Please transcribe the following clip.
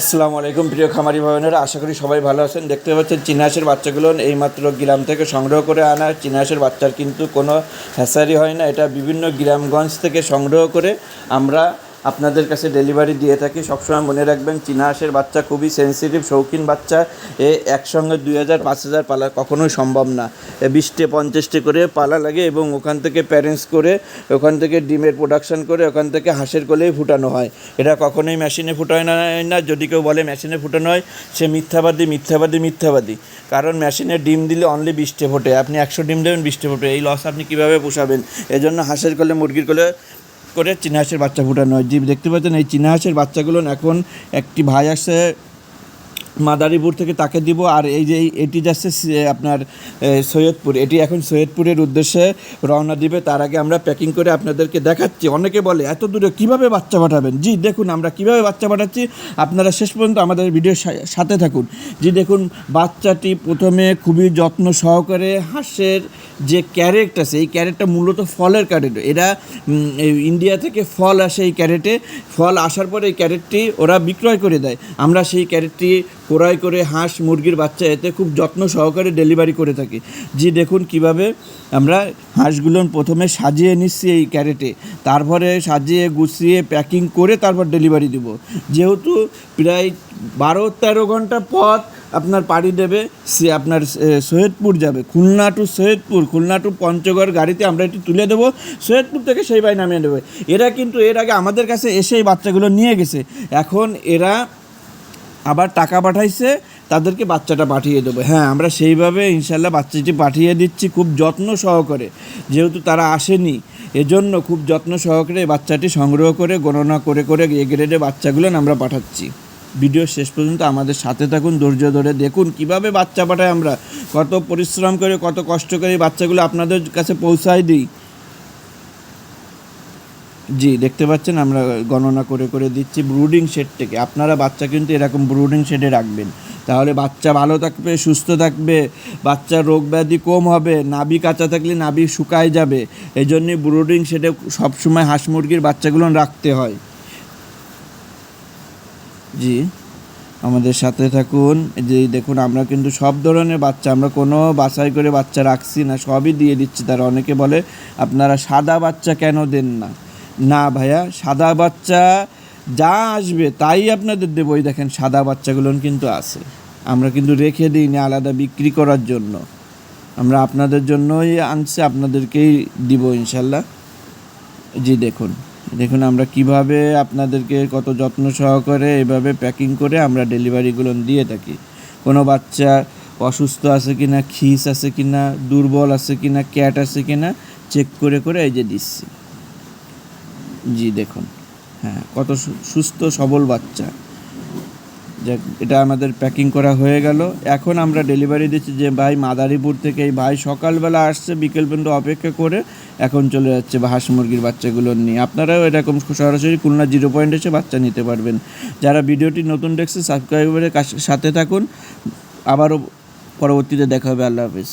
আসসালামু আলাইকুম, প্রিয় খামারি ভবনের আশা করি সবাই ভালো আছেন। দেখতে পাচ্ছেন চিনাহাসের বাচ্চাগুলো এইমাত্র গ্রাম থেকে সংগ্রহ করে আনা। চিনাশের বাচ্চার কিন্তু কোনো হ্যাসারি হয় না। এটা বিভিন্ন গ্রামগঞ্জ থেকে সংগ্রহ করে আমরা আপনাদের কাছে ডেলিভারি দিয়ে থাকি। সবসময় মনে রাখবেন, চিনাহাসের বাচ্চা খুবই সেন্সিটিভ শৌখিন বাচ্চা। এ একসঙ্গে দুই হাজার, পাঁচ হাজার পালা কখনোই সম্ভব না। এ বিশটে, পঞ্চাশটি করে পালা লাগে এবং ওখান থেকে প্যারেন্টস করে, ওখান থেকে ডিমের প্রোডাকশন করে, ওখান থেকে হাঁসের কোলেই ফুটানো হয়। এটা কখনোই মেশিনে ফুটানো হয় না যদি কেউ বলে মেশিনে ফুটানো হয়, সে মিথ্যাবাদী মিথ্যাবাদী মিথ্যাবাদী। কারণ মেশিনে ডিম দিলে অনলি বিশটে ফোটে। আপনি একশো ডিম দেবেন, বিশটে ফোটে। এই লস আপনি কীভাবে পোষাবেন? এজন্য হাঁসের কোলে, মুরগির কোলে করে চীনা হাঁসের বাচ্চা ফুটানো হয়। জি দেখতে পাচ্ছেন, এই চীনা বাচ্চাগুলো এখন একটি ভাই আসছে মাদারীপুর থেকে তাকে দিব, আর এই যে এটি যাচ্ছে আপনার সৈয়দপুর। এটি এখন সৈয়দপুরের উদ্দেশ্যে রওনা দিবে। তার আগে আমরা প্যাকিং করে আপনাদেরকে দেখাচ্ছি। অনেকে বলে, এত দূরে কীভাবে বাচ্চা পাঠাবেন? জি, দেখুন, আমরা কীভাবে বাচ্চা পাঠাচ্ছি। আপনারা শেষ পর্যন্ত আমাদের ভিডিওর সাথে থাকুন। জি, দেখুন, বাচ্চাটি প্রথমে খুবই যত্ন সহকারে হাঁসের যে ক্যারেট আছে, এই ক্যারেটটা মূলত ফলের ক্যারেট। এরা ইন্ডিয়া থেকে ফল আসে এই ক্যারেটে। ফল আসার পরে এই ক্যারেটটি ওরা বিক্রয় করে দেয়। আমরা সেই ক্যারেটটি ক্রয় করে হাঁস, মুরগির বাচ্চা, এতে খুব যত্ন সহকারে ডেলিভারি করে থাকি। জি, দেখুন কীভাবে আমরা হাঁসগুলো প্রথমে সাজিয়ে নিচ্ছি এই ক্যারেটে। তারপরে সাজিয়ে, গুছিয়ে প্যাকিং করে তারপর ডেলিভারি দিব। যেহেতু প্রায় বারো তেরো ঘণ্টা পথ আপনার পাড়ি দেবে, সে আপনার সৈয়দপুর যাবে। খুলনা টু সৈয়দপুর, খুলনা টু পঞ্চগড় গাড়িতে আমরা এটি তুলে দেবো। সৈয়দপুর থেকে সেই ভাই নামিয়ে দেবে। এরা কিন্তু এর আগে আমাদের কাছে এসে এই বাচ্চাগুলো নিয়ে গেছে। এখন এরা আবার টাকা পাঠাইছে, তাদেরকে বাচ্চাটা পাঠিয়ে দেবো। হ্যাঁ আমরা সেইভাবে ইনশাল্লাহ বাচ্চাটি পাঠিয়ে দিচ্ছি খুব যত্ন সহকারে। যেহেতু তারা আসেনি, এজন্য খুব যত্ন সহকারে বাচ্চাটি সংগ্রহ করে, গণনা করে করে এ গ্রেডে বাচ্চাগুলো আমরা পাঠাচ্ছি। ভিডিও শেষ পর্যন্ত আমাদের সাথে থাকুন, ধৈর্য ধরে দেখুন কীভাবে বাচ্চা পাঠাই আমরা। কত পরিশ্রম করে, কত কষ্ট করে বাচ্চাগুলো আপনাদের কাছে পৌঁছায় দিই। জি, দেখতে পাচ্ছেন, আমরা গণনা করে করে দিচ্ছি ব্রুডিং শেড থেকে। আপনারা বাচ্চা কিন্তু এরকম ব্রুডিং শেডে রাখবেন। তাহলে বাচ্চা ভালো থাকবে, সুস্থ থাকবে, বাচ্চার রোগ ব্যাধি কম হবে, নাভি কাঁচা থাকলে নাভি শুকায় যাবে। এই জন্যই ব্রুডিং শেডে সবসময় হাঁস মুরগির বাচ্চাগুলো রাখতে হয়। জি, আমাদের সাথে থাকুন। যে দেখুন, আমরা কিন্তু সব ধরনের বাচ্চা, আমরা কোনো বাছাই করে বাচ্চা রাখছি না, সবই দিয়ে দিচ্ছি। তারা অনেকে বলে, আপনারা সাদা বাচ্চা কেন দেন না? না ভাইয়া, সাদা বাচ্চা যা আসবে তাই আপনাদের দেবো। ওই দেখেন সাদা বাচ্চাগুলো কিন্তু আছে। আমরা কিন্তু রেখে দিই না আলাদা বিক্রি করার জন্য। আমরা আপনাদের জন্যই আনছি, আপনাদেরকেই দিব ইনশাল্লাহ। জি, দেখুন। দেখুন আমরা কীভাবে আপনাদেরকে কত যত্ন সহকারে এভাবে প্যাকিং করে আমরা ডেলিভারিগুলো দিয়ে থাকি। কোনো বাচ্চা অসুস্থ আছে কি না খিস আছে কি না দুর্বল আছে কি না ক্যাট আছে কি না চেক করে করে এই যে দিচ্ছি। জি, দেখুন। হ্যাঁ কত সুস্থ, সবল বাচ্চা। যাক, এটা আমাদের প্যাকিং করা হয়ে গেল। এখন আমরা ডেলিভারি দিচ্ছি যে ভাই মাদারীপুর থেকে এই ভাই সকালবেলা আসছে, বিকেল পর্যন্ত অপেক্ষা করে এখন চলে যাচ্ছে বা হাঁস মুরগির বাচ্চাগুলো নিয়ে। আপনারাও এরকম সরাসরি খুলনা জিরো পয়েন্ট এসে বাচ্চা নিতে পারবেন। যারা ভিডিওটি নতুন দেখছে সাবস্ক্রাইবারের সাথে থাকুন। আবারও পরবর্তীতে দেখা হবে, আল্লাহ হাফিজ।